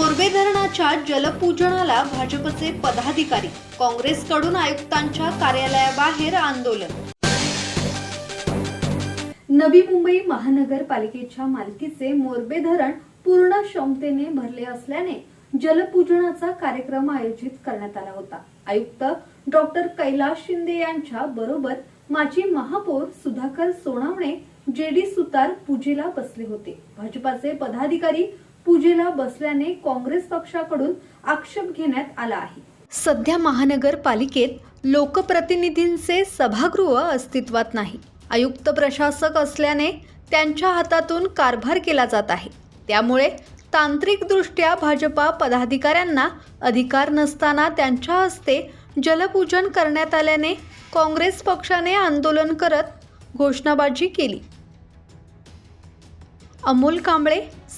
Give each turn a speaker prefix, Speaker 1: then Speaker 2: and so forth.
Speaker 1: मोरबे धरणाच्या जलपूजनाला भाजपचे पदाधिकारी काँग्रेसकडून आयुक्तांच्या कार्यालयाबाहेर आंदोलन. नवी मुंबई महानगरपालिकेच्या मालकीचे मोरबे धरण पूर्ण क्षमतेने भरले असल्याने जलपूजनाचा कार्यक्रम आयोजित करण्यात आला होता. आयुक्त डॉक्टर कैलास शिंदे यांच्या बरोबर माजी महापौर सुधाकर सोनावणे जेडी सुतार पूजेला बसले होते. भाजपाचे पदाधिकारी पूजेला बसल्याने काँग्रेस पक्षाकडून आक्षेप घेण्यात आला आहे. सध्या महानगरपालिकेत लोकप्रतिनिधींचे सभागृह अस्तित्वात नाही. आयुक्त प्रशासक असल्याने त्यांच्या हातातून कारभार केला जात आहे. त्यामुळे तांत्रिकदृष्ट्या भाजपा पदाधिकाऱ्यांना अधिकार नसताना त्यांच्या हस्ते जलपूजन करण्यात आल्याने काँग्रेस पक्षाने आंदोलन करत घोषणाबाजी केली. अमोल कांबळे